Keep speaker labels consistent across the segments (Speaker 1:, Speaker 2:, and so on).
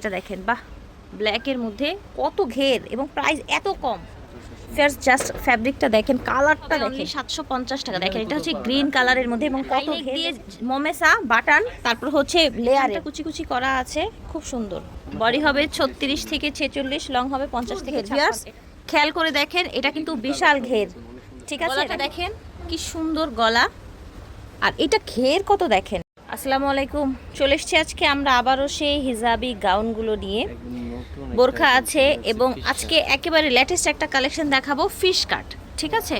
Speaker 1: এটা দেখেন বাহ ব্ল্যাকের মধ্যে কত ঘের এবং প্রাইস এত কম। ফার্স্ট জাস্ট ফ্যাব্রিকটা দেখেন কালারটা দেখেন। সাতশো পঞ্চাশ টাকা। দেখেন এটা হচ্ছে গ্রিন কালারের মধ্যে এবং কত দিয়ে মমেসা বাটান তারপর হচ্ছে লেয়ারে কুচি কুচি করা আছে খুব সুন্দর। বডি হবে ছত্রিশ থেকে ছেচল্লিশ লং হবে পঞ্চাশ থেকে খেয়াল করে দেখেন এটা কিন্তু বিশাল ঘের। ঠিক আছে? এটা দেখেন কি সুন্দর গলা। আর এটা ঘের কত দেখেন? আসসালামু আলাইকুম। চলে এসছি আজকে আমরা আবারও সেই হিজাবি গাউনগুলো নিয়ে। বোরখা আছে এবং আজকে একেবারে লেটেস্ট একটা কালেকশন দেখাবো ফিশ কাট ঠিক আছে?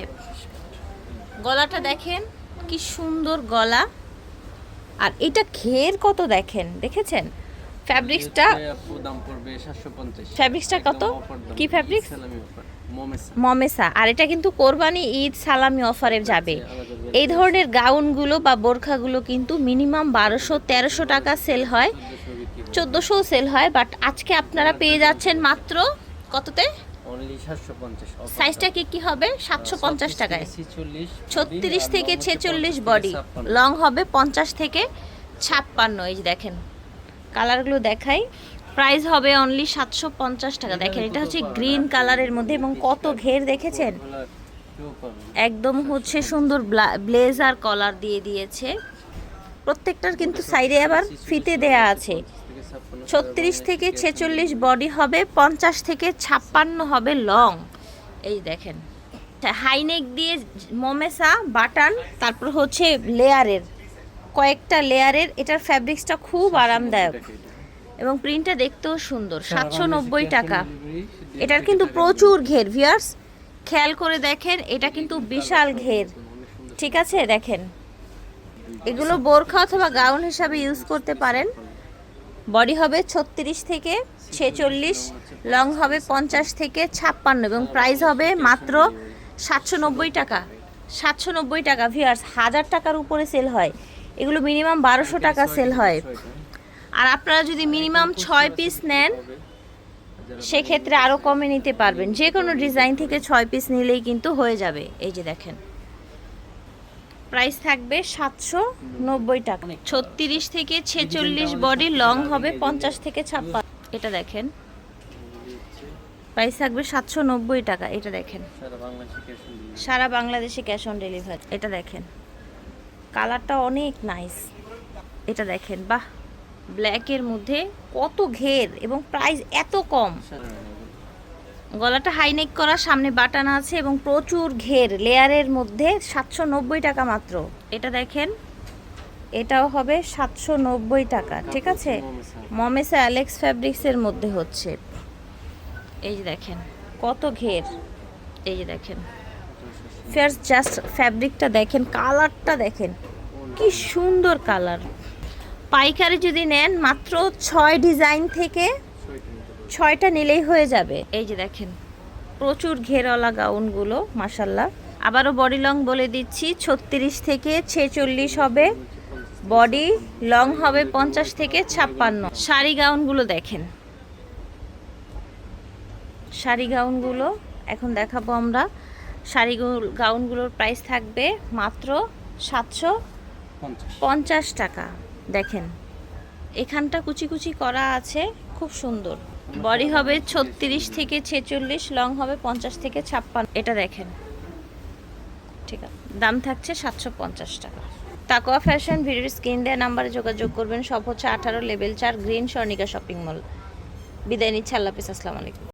Speaker 1: গলাটা দেখেন কি সুন্দর গলা। আর এটা ঘের কত দেখেন দেখেছেন? ফ্যাব্রিক্সটা
Speaker 2: দাম পড়বে 750
Speaker 1: ফ্যাব্রিক্সটা কত? কি ফ্যাব্রিক্স
Speaker 2: মমেসা
Speaker 1: আর এটা কিন্তু কোরবানি ঈদ সালামি অফারে যাবে। এই ধরনের গাউনগুলো বা বোরখাগুলো কিন্তু মিনিমাম বারোশো তেরোশো টাকা সেল হয়। চোদ্দোশো সেল হয় বাট আজকে আপনারা পেয়ে যাচ্ছেন মাত্র কততে?
Speaker 2: অনলি 750 offer
Speaker 1: সাইজটা কি কি হবে? সাতশো পঞ্চাশ টাকায়। ছত্রিশ থেকে ছেচল্লিশ বডি লং হবে পঞ্চাশ থেকে ছাপ্পান্ন এই যে দেখেন। কালারগুলো দেখাই। প্রাইস হবে অনলি সাতশো পঞ্চাশ টাকা। দেখেন এটা হচ্ছে গ্রিন কালারের মধ্যে এবং কত ঘের দেখেছেন? একদম হচ্ছে সুন্দর ব্লেজার কলার দিয়ে দিয়েছে। প্রত্যেকটার কিন্তু সাইডে আবার ফিতে দেয়া আছে। ছত্রিশ থেকে ছেচল্লিশ বডি হবে, পঞ্চাশ থেকে ছাপ্পান্ন হবে লং এই দেখেন। হাইনেক দিয়ে মমেসা, বাটান, তারপর হচ্ছে লেয়ারের, কয়েকটা লেয়ারের, এটার ফ্যাব্রিক্সটা খুব আরামদায়ক। এবং প্রিন্টটা দেখতেও সুন্দর, সাতশো নব্বই টাকা। এটার কিন্তু প্রচুর ঘের ভিয়ার্স খেয়াল করে দেখেন, এটা কিন্তু বিশাল ঘের। ঠিক আছে, দেখেন। এগুলো বোরখা অথবা গাউন হিসাবে ইউজ করতে পারেন। বডি হবে ছত্রিশ থেকে ছেচল্লিশ, লং হবে পঞ্চাশ থেকে ছাপ্পান্ন এবং প্রাইস হবে মাত্র সাতশো নব্বই টাকা। সাতশো নব্বই টাকা ভিয়ার্স হাজার টাকার উপরে সেল হয়। এগুলো মিনিমাম বারোশো টাকা সেল হয়। আর আপনারা যদি মিনিমাম ছয় পিস নেন সেক্ষেত্রে আরও কমে নিতে পারবেন। যে কোনো ডিজাইন থেকে ছয় পিস নিলেই কিন্তু হয়ে যাবে। এই যে দেখেন। প্রাইস থাকবে সাতশো নব্বই টাকা। ছত্রিশ থেকে ছেচল্লিশ বডি লং হবে পঞ্চাশ থেকে ছাপ্পান্ন। এটা দেখেন। প্রাইস থাকবে সাতশো নব্বই টাকা। এটা দেখেন।
Speaker 2: সারা বাংলাদেশে
Speaker 1: ক্যাশ অন ডেলিভারি। এটা দেখেন। কালারটা অনেক নাইস। এটা দেখেন। বাহ! ব্ল্যাকের মধ্যে কত ঘের এবং প্রাইস এত কম। গলাটা হাইনেক করা, সামনে বাটান আছে এবং প্রচুর ঘের লেয়ারের মধ্যে সাতশো নব্বই টাকা মাত্র। এটা দেখেন, এটাও হবে সাতশো নব্বই টাকা, ঠিক আছে?
Speaker 2: মমেসা
Speaker 1: অ্যালেক্স ফ্যাব্রিক্সের মধ্যে হচ্ছে। এই যে দেখেন, কত ঘের। এই যে দেখেন ফার্স্ট জাস্ট ফ্যাব্রিকটা দেখেন কালারটা দেখেন, কি সুন্দর কালার পাইকারি যদি নেন মাত্র ছয় ডিজাইন থেকে ছয়টা নিলেই হয়ে যাবে। এই যে দেখেন প্রচুর ঘেরওয়ালা গাউনগুলো মাসাল্লাহ আবারও বডি লং বলে দিচ্ছি ছত্রিশ থেকে ছেচল্লিশ হবে। বডি লং হবে পঞ্চাশ থেকে ছাপ্পান্ন। শাড়ি গাউনগুলো দেখেন। শাড়ি গাউনগুলো এখন দেখাবো আমরা। শাড়ি গাউনগুলোর প্রাইস থাকবে মাত্র সাতশো পঞ্চাশ টাকা। দেখেন, এখানটা কুচি কুচি করা আছে, খুব সুন্দর। বডি হবে ছত্রিশ থেকে ছেচল্লিশ, লং হবে পঞ্চাশ থেকে ছাপ্পান্ন। এটা দেখেন। ঠিক আছে, দাম থাকছে সাতশো পঞ্চাশ টাকা। তাকোয়া ফ্যাশন, ভিডিওর স্ক্রিন দেওয়া নাম্বারে যোগাযোগ করবেন। সব হচ্ছে আঠারো লেভেল চার গ্রিন স্বর্ণিকা শপিং মল। বিদায় নিচ্ছে, আল্লাহ হাফিজ, আসসালামু আলাইকুম।